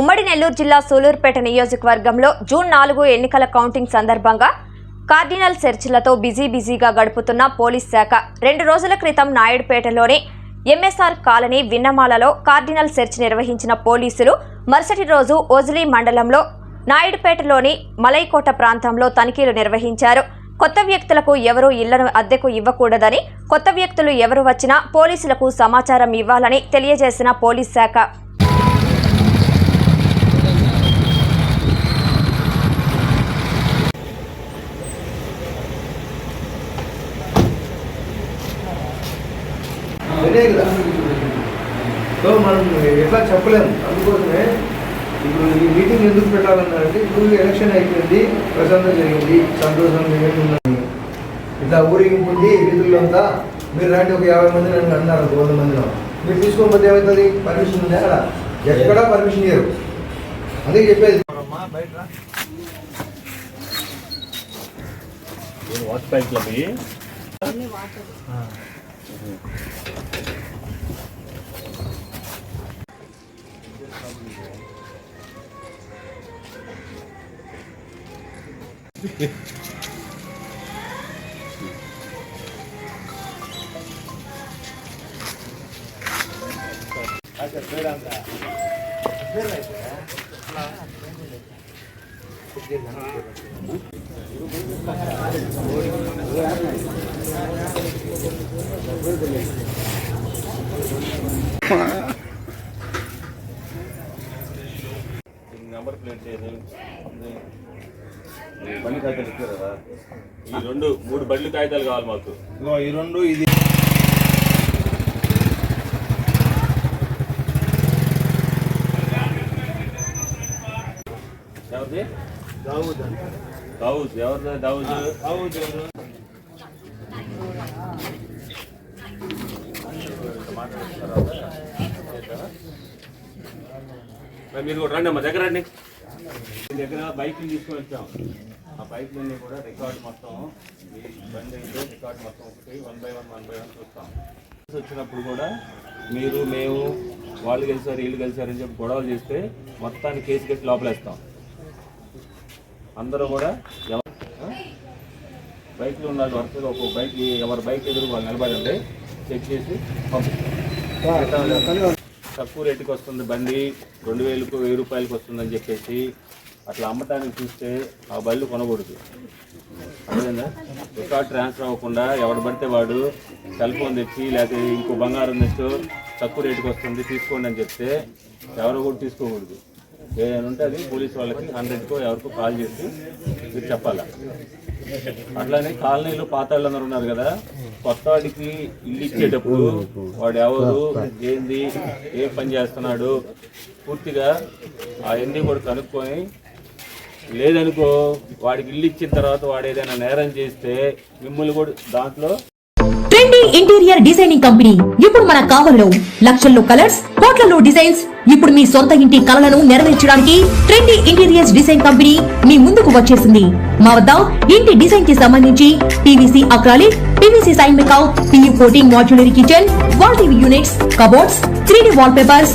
ఉమ్మడి నెల్లూరు జిల్లా సూలూరుపేట నియోజకవర్గంలో జూన్ నాలుగు ఎన్నికల కౌంటింగ్ సందర్భంగా కార్డినల్ సెర్చ్లతో బిజీ బిజీగా గడుపుతున్న పోలీస్ శాఖ రెండు రోజుల క్రితం నాయుడుపేటలోని ఎంఎస్ఆర్ కాలనీ విన్నమాలలో కార్డినల్ సెర్చ్ నిర్వహించిన పోలీసులు మరుసటి రోజు ఓజిలీ మండలంలో నాయుడుపేటలోని మలైకోట ప్రాంతంలో తనిఖీలు నిర్వహించారు. కొత్త వ్యక్తులకు ఎవరూ ఇళ్ళను అద్దెకు ఇవ్వకూడదని కొత్త వ్యక్తులు ఎవరు వచ్చినా పోలీసులకు సమాచారం ఇవ్వాలని తెలియజేసిన పోలీస్ శాఖ అదే కదా. సో మనం ఎట్లా చెప్పలేము అందుకోసమే ఇప్పుడు ఈ మీటింగ్ ఎందుకు పెట్టాలన్నారంటే ఇప్పుడు ఎలక్షన్ అయిపోయింది ప్రశాంతం జరిగింది సంతోషం ఉన్నది ఇట్లా ఊరేగింపు ఉంది వీధుల్లో అంతా మీరు రండి ఒక యాభై మంది నన్ను అన్నారు ఒక వంద మందిలో మీరు తీసుకోకపోతే ఏమవుతుంది పర్మిషన్ ఉంది అక్కడ? ఎక్కడా పర్మిషన్ ఇయ్యరు. అదే చెప్పేది. బయట వాటర్ ట్యాంక్లు అవి నెంబర్ ప్లేట్ లేదు ఈ బండి కాగితాలు ఇచ్చారు? కదా ఈ రెండు మూడు బండ్లు కాగితాలు కావాలి మాకు. ఈ రెండు ఇది ఎవరిది? దావుద్ ఎవరిది? దావుజ్ దావుద్ ఎవరు? మరి మీరు కూడా రండి అమ్మా దగ్గర రండి. దగ్గర బైక్లు తీసుకొని వచ్చాం. ఆ బైక్లన్నీ కూడా రికార్డ్ మొత్తం మీ బండి అయితే రికార్డ్ మొత్తం ఒకటి one by one one by one చూస్తాం. వచ్చినప్పుడు కూడా మీరు మేము వాళ్ళు గెలిచారు వీళ్ళు గెలిచారు అని చెప్పి గొడవలు చేస్తే మొత్తాన్ని కేసు కట్టి లోపలేస్తాం. అందరూ కూడా? బైక్లు ఉన్నారు వరుసగా ఒక బైక్ ఎవరి బైక్ ఎదురు వాళ్ళు నిలబడండి చెక్ చేసి పంపిస్తాం. తక్కువ రేటుకి వస్తుంది బండి రెండు వేలకు వెయ్యి రూపాయలకి వస్తుందని చెప్పేసి అట్లా అమ్మటానికి చూస్తే ఆ బళ్ళు కొనకూడదు. అర్థమైందా? రికార్డ్ ట్రాన్స్ఫర్ అవ్వకుండా ఎవడు పడితే వాడు సెల్ ఫోన్ తెచ్చి లేకపోతే ఇంకో బంగారం తెచ్చు తక్కువ రేటుకి వస్తుంది తీసుకోండి అని చెప్తే ఎవరు కూడా తీసుకోకూడదు. ఏదైనా ఉంటే అది పోలీస్ వాళ్ళకి హండ్రెడ్కో ఎవరికో కాల్ చేసి మీరు చెప్పాలా? అట్లానే కాలనీలో పాత వాళ్ళందరూ ఉన్నారు కదా కొత్త వాడికి ఇల్లు ఇచ్చేటప్పుడు వాడు ఎవరు ఏంది ఏ పని చేస్తున్నాడు పూర్తిగా అవన్నీ కూడా కనుక్కొని లేదనుకో వాడికి ఇల్లు ఇచ్చిన తర్వాత వాడు ఏదైనా నేరం చేస్తే మిమ్మల్ని కూడా దాంట్లో ట్రెండింగ్ ఇంటీరియర్ డిజైనింగ్ కంపెనీ. ఇప్పుడు మన కావలిలో లక్షల్లో కలర్స్ కోట్లలో డిజైన్స్. ఇప్పుడు మీ సొంత ఇంటి కలలను నెరవేర్చడానికి ట్రెండీ ఇంటీరియర్స్ డిజైన్ కంపెనీ మీ ముందుకు వచ్చేసింది. మా వద్ద ఇంటి డిజైన్కి సంబంధించి PVC acrylic PVC sign make out PU coating modular kitchen wall TV units cupboards three D wallpapers